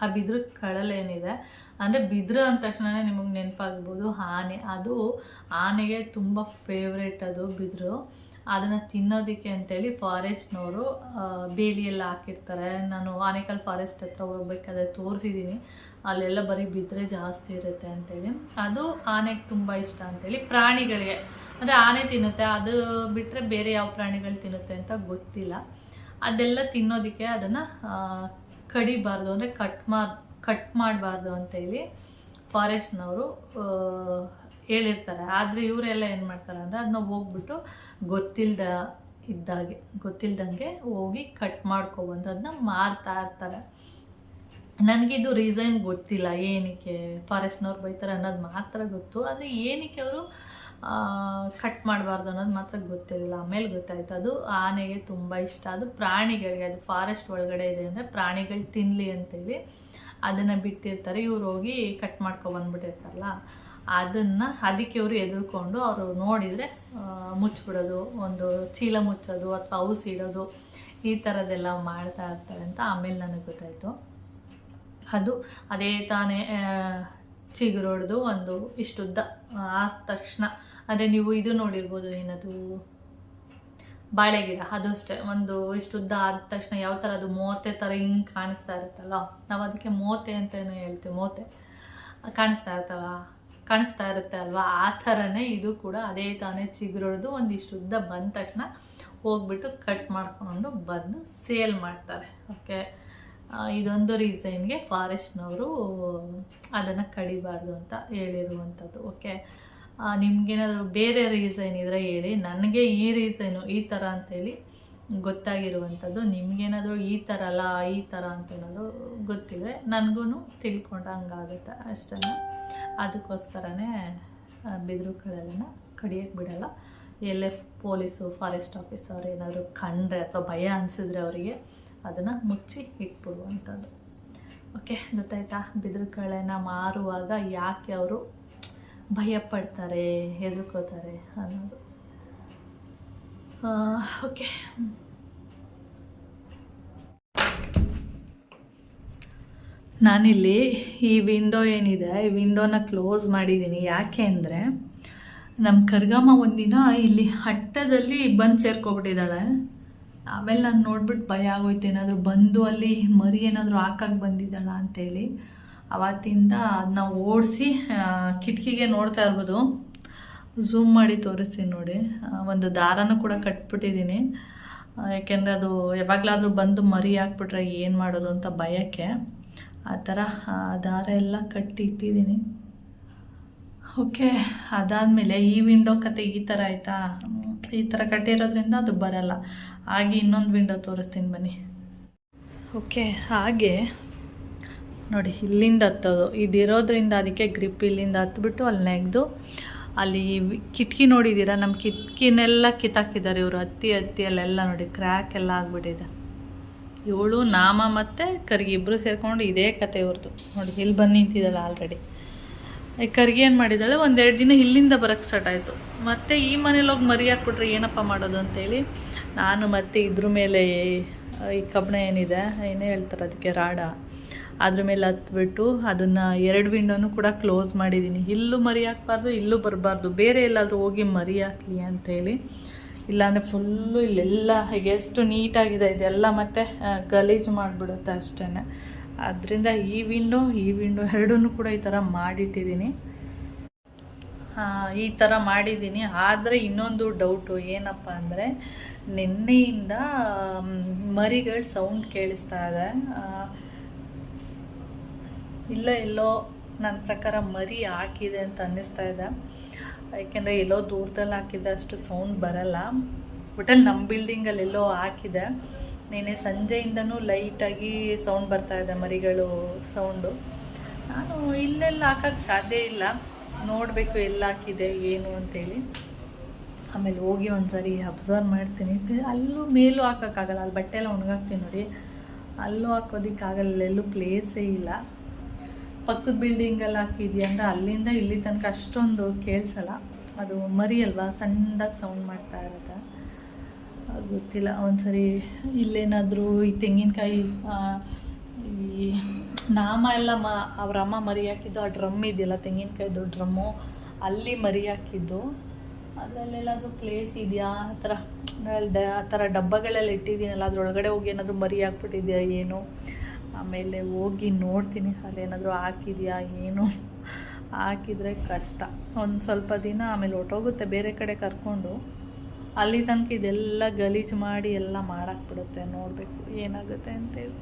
ಆ ಬಿದ್ರ ಕಳಲೇನಿದೆ ಅಂದರೆ ಬಿದ್ರ ಅಂದ ತಕ್ಷಣನೇ ನಿಮಗೆ ನೆನಪಾಗ್ಬೋದು. ಆನೆ, ಅದು ಆನೆಗೆ ತುಂಬ ಫೇವ್ರೇಟ್ ಅದು ಬಿದಿರು. ಅದನ್ನು ತಿನ್ನೋದಕ್ಕೆ ಅಂತೇಳಿ ಫಾರೆಸ್ಟ್ನವರು ಬೇಲಿಯೆಲ್ಲ ಹಾಕಿರ್ತಾರೆ. ನಾನು ಆನೆಕಲ್ ಫಾರೆಸ್ಟ್ ಹತ್ರ ಹೋಗ್ಬೇಕಾದ್ರೆ ತೋರಿಸಿದ್ದೀನಿ ಅಲ್ಲೆಲ್ಲ ಬರೀ ಬಿದ್ದರೆ ಜಾಸ್ತಿ ಇರುತ್ತೆ ಅಂತೇಳಿ. ಅದು ಆನೆಗೆ ತುಂಬ ಇಷ್ಟ ಅಂತೇಳಿ. ಪ್ರಾಣಿಗಳಿಗೆ, ಅಂದರೆ ಆನೆ ತಿನ್ನುತ್ತೆ. ಅದು ಬಿಟ್ಟರೆ ಬೇರೆ ಯಾವ ಪ್ರಾಣಿಗಳು ತಿನ್ನುತ್ತೆ ಅಂತ ಗೊತ್ತಿಲ್ಲ. ಅದೆಲ್ಲ ತಿನ್ನೋದಕ್ಕೆ ಅದನ್ನು ಕಡಿಬಾರ್ದು, ಅಂದರೆ ಕಟ್ ಮಾರ್ ಕಟ್ ಮಾಡಬಾರ್ದು ಅಂತೇಳಿ ಫಾರೆಸ್ಟ್ನವರು ಹೇಳಿರ್ತಾರೆ. ಆದರೆ ಇವರೆಲ್ಲ ಏನು ಮಾಡ್ತಾರೆ ಅಂದರೆ ಅದನ್ನ ಹೋಗ್ಬಿಟ್ಟು ಗೊತ್ತಿಲ್ಲದ ಇದ್ದಾಗೆ, ಗೊತ್ತಿಲ್ದಂಗೆ ಹೋಗಿ ಕಟ್ ಮಾಡ್ಕೊಬಂದು ಅದನ್ನ ಮಾರ್ತಾ ಇರ್ತಾರೆ. ನನಗಿದು ರೀಸನ್ ಗೊತ್ತಿಲ್ಲ, ಏನಕ್ಕೆ ಫಾರೆಸ್ಟ್ನವ್ರು ಬೈತಾರೆ ಅನ್ನೋದು ಮಾತ್ರ ಗೊತ್ತು. ಆದರೆ ಏನಕ್ಕೆ ಅವರು ಕಟ್ ಮಾಡಬಾರ್ದು ಅನ್ನೋದು ಮಾತ್ರ ಗೊತ್ತಿರಲಿಲ್ಲ. ಆಮೇಲೆ ಗೊತ್ತಾಯ್ತು. ಅದು ಆನೆಗೆ ತುಂಬ ಇಷ್ಟ. ಅದು ಪ್ರಾಣಿಗಳಿಗೆ, ಅದು ಫಾರೆಸ್ಟ್ ಒಳಗಡೆ ಇದೆ ಅಂದರೆ ಪ್ರಾಣಿಗಳು ತಿನ್ನಲಿ ಅಂತೇಳಿ ಅದನ್ನು ಬಿಟ್ಟಿರ್ತಾರೆ. ಇವ್ರು ಹೋಗಿ ಕಟ್ ಮಾಡ್ಕೊಬಂದ್ಬಿಟ್ಟಿರ್ತಾರಲ್ಲ ಅದನ್ನು ಅದಕ್ಕೆ ಅವರು ಎದುರ್ಕೊಂಡು ಅವರು ನೋಡಿದರೆ ಮುಚ್ಚಿಬಿಡೋದು ಒಂದು ಚೀಲ ಮುಚ್ಚೋದು ಅಥವಾ ಔಸ್ ಇಡೋದು ಈ ಥರದ್ದೆಲ್ಲ ಮಾಡ್ತಾ ಇರ್ತಾರೆ ಅಂತ ಆಮೇಲೆ ನನಗೆ ಗೊತ್ತಾಯಿತು. ಅದು ಅದೇ ತಾನೇ ಚಿಗುರೊಡ್ದು ಒಂದು ಇಷ್ಟುದ್ದ. ಆದ ತಕ್ಷಣ. ಅಂದರೆ ನೀವು ಇದು ನೋಡಿರ್ಬೋದು ಏನದು? ಬಾಳೆ ಗಿಡ ಅದು ಅಷ್ಟೇ. ಒಂದು ಇಷ್ಟುದ್ದ ಆದ ತಕ್ಷಣ ಯಾವ ಥರ ಅದು ಮೋತೆ ಥರ ಹಿಂಗೆ ಕಾಣಿಸ್ತಾ ಇರುತ್ತಲ್ಲ ನಾವು ಅದಕ್ಕೆ ಮೋತೆ ಅಂತಲೇ ಹೇಳ್ತೀವಿ. ಮೋತೆ. ಕಾಣಿಸ್ತಾ ಇರ್ತವ ಕಾಣಿಸ್ತಾ ಇರುತ್ತೆ ಅಲ್ವಾ? ಆ ಥರನೇ ಇದು ಕೂಡ ಅದೇ ತಾನೇ ಚಿಗುರೊಡ್ದು ಒಂದಿಷ್ಟು ಉದ್ದ ಬಂದ ತಕ್ಷಣ ಹೋಗ್ಬಿಟ್ಟು ಕಟ್ ಮಾಡಿಕೊಂಡು ಬಂದು ಸೇಲ್ ಮಾಡ್ತಾರೆ. ಓಕೆ? ಇದೊಂದು ರೀಸನ್ಗೆ ಫಾರೆಸ್ಟ್ನವರು ಅದನ್ನು ಕಡಿಬಾರ್ದು ಅಂತ ಹೇಳಿರುವಂಥದ್ದು ಓಕೆ ನಿಮಗೇನಾದರೂ ಬೇರೆ ರೀಸನ್ ಇದ್ರೆ ಹೇಳಿ, ನನಗೆ ಈ ರೀಸನು ಈ ಥರ ಅಂತೇಳಿ ಗೊತ್ತಾಗಿರುವಂಥದ್ದು, ನಿಮಗೇನಾದರೂ ಈ ಥರ ಅಲ್ಲ, ಈ ಥರ ಅಂತ ಏನಾದರೂ ಗೊತ್ತಿದ್ರೆ ನನಗೂ ತಿಳ್ಕೊಂಡಂಗಾಗುತ್ತೆ ಅಷ್ಟೇ ಅದಕ್ಕೋಸ್ಕರನೇ ಬಿದಿರು ಕಳೆಲ್ಲ ಕಡಿಯೋಕ್ಕೆ ಬಿಡಲ್ಲ. ಎಲ್ಲೇ ಪೊಲೀಸು, ಫಾರೆಸ್ಟ್ ಆಫೀಸರ್ ಏನಾದರೂ ಕಂಡ್ರೆ ಅಥವಾ ಭಯ ಅನಿಸಿದ್ರೆ ಅವರಿಗೆ ಅದನ್ನು ಮುಚ್ಚಿ ಇಟ್ಬಿಡುವಂಥದ್ದು. ಓಕೆ ಗೊತ್ತಾಯ್ತಾ? ಬಿದಿರು ಕಳೆನ ಮಾರುವಾಗ ಯಾಕೆ ಅವರು ಭಯಪಡ್ತಾರೆ, ಹೆದರ್ಕೋತಾರೆ ಅನ್ನೋದು. ಓಕೆ ನಾನಿಲ್ಲಿ ಈ ವಿಂಡೋ ಏನಿದೆ, ಈ ವಿಂಡೋನ ಕ್ಲೋಸ್ ಮಾಡಿದ್ದೀನಿ. ಯಾಕೆ ಅಂದರೆ ನಮ್ಮ ಕರ್ಗಮ್ಮ ಒಂದಿನ ಇಲ್ಲಿ ಹಟ್ಟದಲ್ಲಿ ಬಂದು ಸೇರ್ಕೊಬಿಟ್ಟಿದ್ದಾಳೆ. ಆಮೇಲೆ ನಾನು ನೋಡ್ಬಿಟ್ಟು ಭಯ ಆಗೋಯ್ತು. ಏನಾದರೂ ಬಂದು ಅಲ್ಲಿ ಮರಿ ಏನಾದರೂ ಹಾಕಕ್ಕೆ ಬಂದಿದ್ದಾಳ ಅಂತೇಳಿ. ಅವತ್ತಿಂದ ಅದನ್ನ ಓಡಿಸಿ ಕಿಟಕಿಗೆ ನೋಡ್ತಾ ಇರ್ಬೋದು. ಝೂಮ್ ಮಾಡಿ ತೋರಿಸ್ತೀನಿ ನೋಡಿ. ಒಂದು ದಾರನೂ ಕೂಡ ಕಟ್ಬಿಟ್ಟಿದ್ದೀನಿ. ಯಾಕೆಂದರೆ ಅದು ಯಾವಾಗಲಾದರೂ ಬಂದು ಮರಿ ಹಾಕ್ಬಿಟ್ರೆ ಏನು ಮಾಡೋದು ಅಂತ ಭಯಕ್ಕೆ. ಆ ಥರ ದಾರ ಎಲ್ಲ ಕಟ್ಟಿ ಇಟ್ಟಿದ್ದೀನಿ ಓಕೆ, ಅದಾದಮೇಲೆ ಈ ವಿಂಡೋ ಕತೆ ಈ ಥರ ಆಯಿತಾ? ಈ ಥರ ಕಟ್ಟಿರೋದ್ರಿಂದ ಅದು ಬರಲ್ಲ. ಹಾಗೆ ಇನ್ನೊಂದು ವಿಂಡೋ ತೋರಿಸ್ತೀನಿ ಬನ್ನಿ. ಓಕೆ, ಹಾಗೆ. ನೋಡಿ, ಇಲ್ಲಿಂದ ಹತ್ತೋದು. ಇದಿರೋದ್ರಿಂದ ಅದಕ್ಕೆ ಗ್ರಿಪ್ ಇಲ್ಲಿಂದ ಹತ್ಬಿಟ್ಟು ಅಲ್ಲಿ ನೆಗೆದು, ಅಲ್ಲಿ ಕಿಟಕಿ ನೋಡಿದ್ದೀರಾ? ನಮ್ಮ ಕಿಟಕಿನೆಲ್ಲ ಕಿತ್ತಾಕಿದ್ದಾರೆ ಇವರು. ಹತ್ತಿ ಹತ್ತಿ ಅಲ್ಲೆಲ್ಲ ನೋಡಿ ಕ್ರ್ಯಾಕ್ ಎಲ್ಲ ಆಗಿಬಿಟ್ಟಿದೆ. ಇವಳು ನಾಮ ಮತ್ತು ಕರ್ಗಿ ಇಬ್ಬರು ಸೇರಿಕೊಂಡು ಇದೇ ಕತೆ ಇವ್ರದ್ದು ನೋಡಿ, ಇಲ್ಲಿ ಬಂದು ನಿಂತಿದ್ದಾಳೆ ಆಲ್ರೆಡಿ ಕರ್ಗಿ ಏನು ಮಾಡಿದ್ದಾಳೆ, ಒಂದೆರಡು ದಿನ ಇಲ್ಲಿಂದ ಬರೋಕ್ಕೆ ಸ್ಟಾರ್ಟ್ ಆಯಿತು. ಮತ್ತು ಈ ಮನೇಲಿ ಹೋಗಿ ಮರಿ ಹಾಕ್ಬಿಟ್ರೆ ಏನಪ್ಪ ಮಾಡೋದು ಅಂತೇಳಿ, ನಾನು ಮತ್ತೆ ಇದ್ರ ಮೇಲೆ ಈ ಕಬ್ಬಣ ಏನಿದೆ, ಏನೇ ಹೇಳ್ತಾರೆ ಅದಕ್ಕೆ, ರಾಡ. ಅದ್ರ ಮೇಲೆ ಹತ್ಬಿಟ್ಟು ಅದನ್ನು ಎರಡು ವಿಂಡೋನು ಕೂಡ ಕ್ಲೋಸ್ ಮಾಡಿದ್ದೀನಿ. ಇಲ್ಲೂ ಮರಿ ಹಾಕ್ಬಾರ್ದು ಇಲ್ಲೂ ಬರಬಾರ್ದು. ಬೇರೆ ಎಲ್ಲಾದರೂ ಹೋಗಿ ಮರಿ ಹಾಕಲಿ ಅಂಥೇಳಿ ಇಲ್ಲಾಂದರೆ ಫುಲ್ಲು ಇಲ್ಲೆಲ್ಲ ಎಷ್ಟು ನೀಟಾಗಿದೆ ಇದೆಲ್ಲ ಮತ್ತೆ ಗಲೀಜು ಮಾಡಿಬಿಡುತ್ತೆ ಅಷ್ಟೇ ಅದರಿಂದ ಈ ವಿಂಡೋ ಈ ವಿಂಡೋ ಎರಡೂ ಕೂಡ ಈ ಥರ ಮಾಡಿಟ್ಟಿದ್ದೀನಿ. ಈ ಥರ ಮಾಡಿದ್ದೀನಿ. ಆದರೆ ಇನ್ನೊಂದು ಡೌಟು ಏನಪ್ಪ ಅಂದರೆ, ನಿನ್ನೆಯಿಂದ ಮರಿಗಳು ಸೌಂಡ್ ಕೇಳಿಸ್ತಾ ಇದೆ. ಇಲ್ಲ, ಎಲ್ಲೋ ನನ್ನ ಪ್ರಕಾರ ಮರಿ ಹಾಕಿದೆ ಅಂತ ಅನ್ನಿಸ್ತಾ ಇದೆ. ಯಾಕೆಂದರೆ ಎಲ್ಲೋ ದೂರದಲ್ಲಿ ಹಾಕಿದ್ರೆ ಅಷ್ಟು ಸೌಂಡ್ ಬರಲ್ಲ. ಒಟ್ಟಲ್ಲಿ ನಮ್ಮ ಬಿಲ್ಡಿಂಗಲ್ಲಿ ಎಲ್ಲೋ ಹಾಕಿದೆ. ನೆನೆ ಸಂಜೆಯಿಂದನೂ ಲೈಟಾಗಿ ಸೌಂಡ್ ಬರ್ತಾ ಇದೆ, ಮರಿಗಳು ಸೌಂಡು. ನಾನು ಇಲ್ಲೆಲ್ಲ ಹಾಕಕ್ಕೆ ಸಾಧ್ಯ ಇಲ್ಲ. ನೋಡಬೇಕು ಎಲ್ಲ ಹಾಕಿದೆ, ಏನು ಅಂತೇಳಿ. ಆಮೇಲೆ ಹೋಗಿ ಒಂದ್ಸರಿ ಅಬ್ಸರ್ವ್ ಮಾಡ್ತೀನಿ. ಅಲ್ಲೂ ಮೇಲೂ ಹಾಕೋಕ್ಕಾಗಲ್ಲ, ಅಲ್ಲಿ ಬಟ್ಟೆ ಎಲ್ಲ ಒಣಗಾಕ್ತೀನಿ ನೋಡಿ. ಅಲ್ಲೂ ಹಾಕೋದಕ್ಕಾಗಲ್ಲ ಎಲ್ಲೂ ಪ್ಲೇಸೇ ಇಲ್ಲ. ಪಕ್ಕದ ಬಿಲ್ಡಿಂಗಲ್ಲಿ ಹಾಕಿದ್ಯಾ ಅಂದರೆ ಅಲ್ಲಿಂದ ಇಲ್ಲಿ ತನಕ ಅಷ್ಟೊಂದು ಕೇಳಿಸಲ್ಲ. ಅದು ಮರಿ ಅಲ್ವಾ ಸಣ್ಣದಾಗಿ ಸೌಂಡ್ ಮಾಡ್ತಾ ಇರುತ್ತೆ. ಗೊತ್ತಿಲ್ಲ, ಒಂದ್ಸರಿ ಇಲ್ಲೇನಾದರೂ ಈ ತೆಂಗಿನಕಾಯಿ ಈ ನಾಮ ಎಲ್ಲ ಮ ಅವ್ರ ಅಮ್ಮ ಮರಿ ಹಾಕಿದ್ದು ಆ ಡ್ರಮ್ ಇದೆಯಲ್ಲ, ತೆಂಗಿನಕಾಯಿದು ಡ್ರಮ್ಮು, ಅಲ್ಲಿ ಮರಿ ಹಾಕಿದ್ದು ಅದರಲ್ಲೆಲ್ಲಾದರೂ ಪ್ಲೇಸ್ ಇದೆಯಾ? ಆ ಥರ ಆ ಥರ ಡಬ್ಬಗಳೆಲ್ಲ ಇಟ್ಟಿದ್ದೀನಲ್ಲ, ಅದ್ರೊಳಗಡೆ ಹೋಗಿ ಏನಾದರೂ ಮರಿ ಹಾಕ್ಬಿಟ್ಟಿದ್ಯಾ ಏನು? ಆಮೇಲೆ ಹೋಗಿ ನೋಡ್ತೀನಿ, ಅಲ್ಲಿ ಏನಾದರೂ ಹಾಕಿದ್ಯಾ, ಏನು? ಹಾಕಿದರೆ ಕಷ್ಟ. ಒಂದು ಸ್ವಲ್ಪ ದಿನ ಆಮೇಲೆ ಹೊಟ್ಟೋಗುತ್ತೆ ಬೇರೆ ಕಡೆ ಕರ್ಕೊಂಡು. ಅಲ್ಲಿ ತನಕ ಇದೆಲ್ಲ ಗಲೀಜು ಮಾಡಿ ಎಲ್ಲ ಮಾಡಾಕ್ಬಿಡುತ್ತೆ ನೋಡಬೇಕು ಏನಾಗುತ್ತೆ ಅಂತೇಳಿ.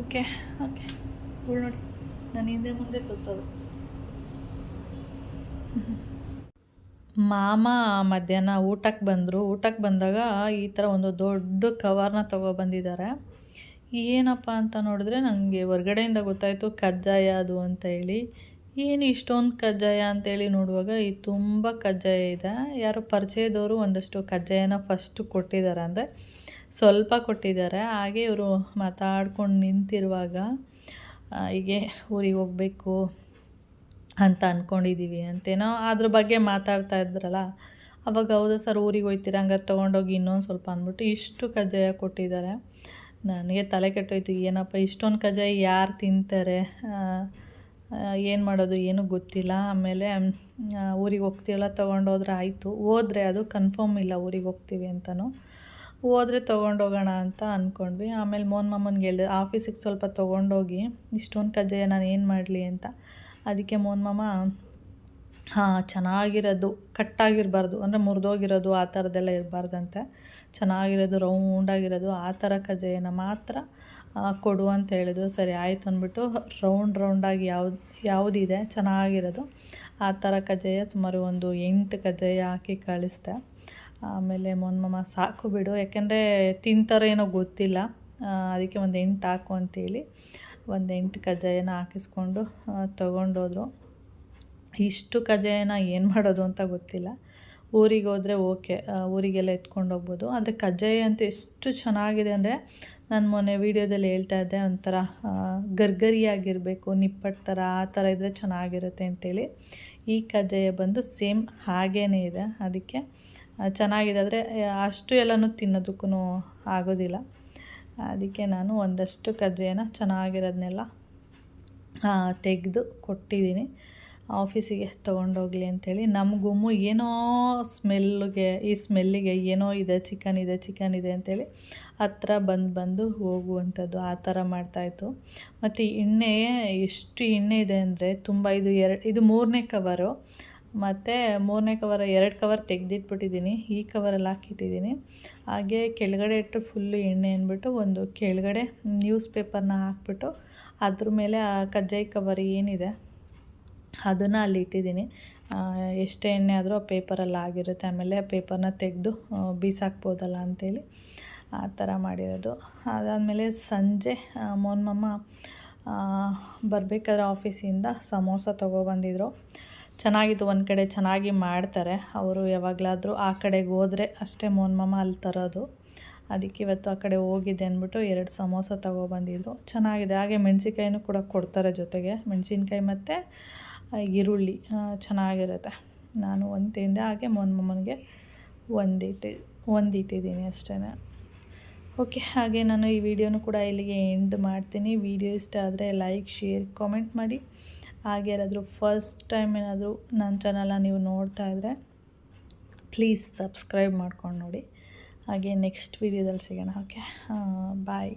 ಓಕೆ ಓಕೆ ಉಳ್ ನೋಡಿ. ನಾನು ಹಿಂದೆ ಮುಂದೆ ಸುತ್ತೋದು. ಮಾಮ ಮಧ್ಯಾಹ್ನ ಊಟಕ್ಕೆ ಬಂದರು. ಊಟಕ್ಕೆ ಬಂದಾಗ ಈ ಥರ ಒಂದು ದೊಡ್ಡ ಕವರ್ನ ತೊಗೊಬಂದಿದ್ದಾರೆ ಏನಪ್ಪ ಅಂತ ನೋಡಿದ್ರೆ ನನಗೆ ಹೊರ್ಗಡೆಯಿಂದ ಗೊತ್ತಾಯಿತು ಕಜ್ಜಾಯ ಅದು ಅಂತ ಹೇಳಿ. ಏನು ಇಷ್ಟೊಂದು ಕಜ್ಜಾಯ ಅಂತೇಳಿ ನೋಡುವಾಗ ಈ ತುಂಬ ಕಜ್ಜಾಯ ಇದೆ. ಯಾರೋ ಪರಿಚಯದವರು ಒಂದಷ್ಟು ಕಜ್ಜಾಯನ ಫಸ್ಟು ಕೊಟ್ಟಿದ್ದಾರೆ ಅಂದರೆ ಸ್ವಲ್ಪ ಕೊಟ್ಟಿದ್ದಾರೆ. ಹಾಗೆ ಇವರು ಮಾತಾಡ್ಕೊಂಡು ನಿಂತಿರುವಾಗ ಹೀಗೆ ಊರಿಗೆ ಹೋಗಬೇಕು ಅಂತ ಅಂದ್ಕೊಂಡಿದ್ದೀವಿ ಅಂತೇನೋ ಅದ್ರ ಬಗ್ಗೆ ಮಾತಾಡ್ತಾ ಇದ್ರಲ್ಲ. ಅವಾಗ ಹೌದು ಸರ್, ಊರಿಗೆ ಹೋಯ್ತೀರ, ಹಂಗಾರೆ ತೊಗೊಂಡೋಗಿ ಇನ್ನೊಂದು ಸ್ವಲ್ಪ ಅಂದ್ಬಿಟ್ಟು ಇಷ್ಟು ಕಜ್ಜಾಯ ಕೊಟ್ಟಿದ್ದಾರೆ. ನನಗೆ ತಲೆ ಕೆಟ್ಟೋಯ್ತು, ಏನಪ್ಪ ಇಷ್ಟೊಂದು ಕಜ್ಜಾಯ ಯಾರು ತಿಂತಾರೆ? ಏನು ಮಾಡೋದು, ಏನೂ ಗೊತ್ತಿಲ್ಲ. ಆಮೇಲೆ ಊರಿಗೆ ಹೋಗ್ತೀವಲ್ಲ ತೊಗೊಂಡೋದ್ರೆ ಆಯಿತು. ಹೋದರೆ ಅದು ಕನ್ಫರ್ಮ್ ಇಲ್ಲ ಊರಿಗೆ ಹೋಗ್ತೀವಿ ಅಂತಲೂ ಹೋದರೆ ತೊಗೊಂಡೋಗೋಣ ಅಂತ ಅಂದ್ಕೊಂಡ್ವಿ ಆಮೇಲೆ ಮೋನ್ ಮಾಮನ್ಗೆ ಹೇಳಿದೆ ಆಫೀಸಿಗೆ ಸ್ವಲ್ಪ ತೊಗೊಂಡೋಗಿ, ಇಷ್ಟೊಂದು ಕಜ್ಜಾಯ ನಾನು ಏನು ಮಾಡಲಿ ಅಂತ. ಅದಕ್ಕೆ ಮೋನ್ ಮಾಮ, ಹಾಂ, ಚೆನ್ನಾಗಿರೋದು, ಕಟ್ಟಾಗಿರಬಾರ್ದು. ಅಂದರೆ ಮುರಿದೋಗಿರೋದು, ಆ ಥರದ್ದೆಲ್ಲ ಇರಬಾರ್ದಂತೆ. ಚೆನ್ನಾಗಿರೋದು ರೌಂಡಾಗಿರೋದು ಆ ಥರ ಕಜ್ಜಾಯನ ಮಾತ್ರ. ಕೊಡು ಅಂತ ಹೇಳಿದ್ರು. ಸರಿ, ಆಯಿತು ಅಂದ್ಬಿಟ್ಟು ರೌಂಡ್ ರೌಂಡಾಗಿ ಯಾವ್ದು, ಯಾವುದಿದೆ, ಚೆನ್ನಾಗಿರೋದು. ಆ ಥರ ಕಜ್ಜಾಯ ಸುಮಾರು ಒಂದು ಎಂಟು ಕಜ್ಜಾಯ ಹಾಕಿ ಕಳಿಸ್ದೆ. ಆಮೇಲೆ ಮೊನ್ಮಮ್ಮ ಮಾಮ, ಸಾಕು ಬಿಡು. ಯಾಕೆಂದರೆ ತಿಂತಾರೇನೋ ಗೊತ್ತಿಲ್ಲ. ಅದಕ್ಕೆ ಒಂದು ಎಂಟು ಹಾಕು ಅಂತೇಳಿ ಒಂದು ಎಂಟು ಕಜ್ಜಾಯನ ಹಾಕಿಸ್ಕೊಂಡು ತೊಗೊಂಡೋದ್ರು. ಇಷ್ಟು ಕಜ್ಜಾಯನ ಏನು ಮಾಡೋದು ಅಂತ ಗೊತ್ತಿಲ್ಲ. ಊರಿಗೆ ಹೋದರೆ ಓಕೆ. ಊರಿಗೆಲ್ಲ ಎತ್ಕೊಂಡು ಹೋಗ್ಬೋದು. ಆದರೆ ಕಜ್ಜಾಯ ಅಂತೂ ಎಷ್ಟು ಚೆನ್ನಾಗಿದೆ ಅಂದರೆ ನಾನು ಮೊನ್ನೆ ವೀಡಿಯೋದಲ್ಲಿ ಹೇಳ್ತಾ ಇದ್ದೆ, ಒಂಥರ ಗರ್ಗರಿಯಾಗಿರಬೇಕು ನಿಪ್ಪಟ್ಟು ಥರ ಆ ಥರ ಇದ್ದರೆ ಚೆನ್ನಾಗಿರುತ್ತೆ ಅಂತೇಳಿ. ಈ ಕಜ್ಜಾಯ ಬಂದು ಸೇಮ್ ಹಾಗೇ ಇದೆ. ಅದಕ್ಕೆ ಚೆನ್ನಾಗಿದೆ. ಆದರೆ ಅಷ್ಟು ಎಲ್ಲನೂ ತಿನ್ನೋದಕ್ಕೂ ಆಗೋದಿಲ್ಲ. ಅದಕ್ಕೆ ನಾನು ಒಂದಷ್ಟು ಕಜ್ಜಾಯನ ಚೆನ್ನಾಗಿರೋದನ್ನೆಲ್ಲ ತೆಗೆದು ಕೊಟ್ಟಿದ್ದೀನಿ. ಆಫೀಸಿಗೆ ತೊಗೊಂಡೋಗಲಿ ಅಂತೇಳಿ ನಮ್ಮ ಗುಮ್ಮು ಏನೋ ಸ್ಮೆಲ್ಗೆ, ಈ ಸ್ಮೆಲ್ಲಿಗೆ ಏನೋ ಇದೆ, ಚಿಕನ್ ಇದೆ ಚಿಕನ್ ಇದೆ ಅಂತೇಳಿ ಹತ್ರ ಬಂದು ಬಂದು ಹೋಗುವಂಥದ್ದು ಆ ಥರ ಮಾಡ್ತಾಯಿತ್ತು. ಮತ್ತು ಎಣ್ಣೆ, ಎಷ್ಟು ಎಣ್ಣೆ ಇದೆ ಅಂದರೆ ತುಂಬ ಇದು ಎರಡು, ಇದು ಮೂರನೇ ಕವರು. ಮತ್ತು ಮೂರನೇ ಕವರ್ ಎರಡು ಕವರ್ ತೆಗೆದಿಟ್ಬಿಟ್ಟಿದ್ದೀನಿ, ಈ ಕವರಲ್ಲಿ ಹಾಕಿಟ್ಟಿದ್ದೀನಿ. ಹಾಗೆ ಕೆಳಗಡೆ ಇಟ್ಟು ಫುಲ್ಲು ಎಣ್ಣೆ ಅಂದ್ಬಿಟ್ಟು ಒಂದು ಕೆಳಗಡೆ ನ್ಯೂಸ್ ಪೇಪರ್ನ ಹಾಕ್ಬಿಟ್ಟು ಅದ್ರ ಮೇಲೆ ಆ ಕಜ್ಜಾಯ ಕವರ್ ಏನಿದೆ ಅದನ್ನು ಅಲ್ಲಿ ಇಟ್ಟಿದ್ದೀನಿ. ಎಷ್ಟೇ ಎಣ್ಣೆ ಆದರೂ ಪೇಪರಲ್ಲಿ ಆಗಿರುತ್ತೆ. ಆಮೇಲೆ ಪೇಪರ್ನ ತೆಗೆದು ಬೀಸಾಕ್ಬೋದಲ್ಲ ಅಂಥೇಳಿ ಆ ಥರ ಮಾಡಿರೋದು. ಅದಾದಮೇಲೆ ಸಂಜೆ ಮೋನ್ ಮಮ್ಮ ಬರಬೇಕಾದ್ರೆ ಆಫೀಸಿಂದ ಸಮೋಸ ತೊಗೊಬಂದಿದ್ರು ಚೆನ್ನಾಗಿತ್ತು, ಒಂದು ಕಡೆ ಚೆನ್ನಾಗಿ ಮಾಡ್ತಾರೆ. ಅವರು ಯಾವಾಗಲಾದರೂ ಆ ಕಡೆಗೆ ಹೋದರೆ ಅಷ್ಟೇ ಮೋನ್ ಮಮ್ಮ ಅಲ್ಲಿ ತರೋದು. ಅದಕ್ಕೆ ಇವತ್ತು ಆ ಕಡೆ ಹೋಗಿದ್ದೆ ಅಂದ್ಬಿಟ್ಟು ಎರಡು ಸಮೋಸ ತೊಗೊಬಂದಿದ್ರು ಚೆನ್ನಾಗಿದೆ. ಹಾಗೆ ಮೆಣಸಿನ್ಕಾಯಿನೂ ಕೂಡ ಕೊಡ್ತಾರೆ ಜೊತೆಗೆ. ಮೆಣಸಿನ್ಕಾಯಿ ಮತ್ತು ಈರುಳ್ಳಿ ಚೆನ್ನಾಗಿರುತ್ತೆ. ನಾನು ಒಂದು ತಿಂದೆ ಹಾಗೆ ಮೋನ್ ಮಮ್ಮನಿಗೆ ಒಂದು ಇಟ್ಟು ಒಂದು ಅಷ್ಟೇ ಓಕೆ, ಹಾಗೆ ನಾನು ಈ ವಿಡಿಯೋನು ಕೂಡ ಇಲ್ಲಿಗೆ ಎಂಡ್ ಮಾಡ್ತೀನಿ. ವಿಡಿಯೋ ಇಷ್ಟ ಆದರೆ ಲೈಕ್, ಶೇರ್, ಕಾಮೆಂಟ್ ಮಾಡಿ. ಹಾಗೆ ಯಾರಾದರೂ ಫಸ್ಟ್ ಟೈಮ್ ಏನಾದರೂ ನನ್ನ ಚಾನಲ್ನ ನೀವು ನೋಡ್ತಾ ಇದ್ದರೆ ಪ್ಲೀಸ್ ಸಬ್ಸ್ಕ್ರೈಬ್ ಮಾಡ್ಕೊಂಡು ನೋಡಿ. ಹಾಗೆ ನೆಕ್ಸ್ಟ್ ವಿಡಿಯೋದಲ್ಲಿ ಸಿಗೋಣ. Okay bye.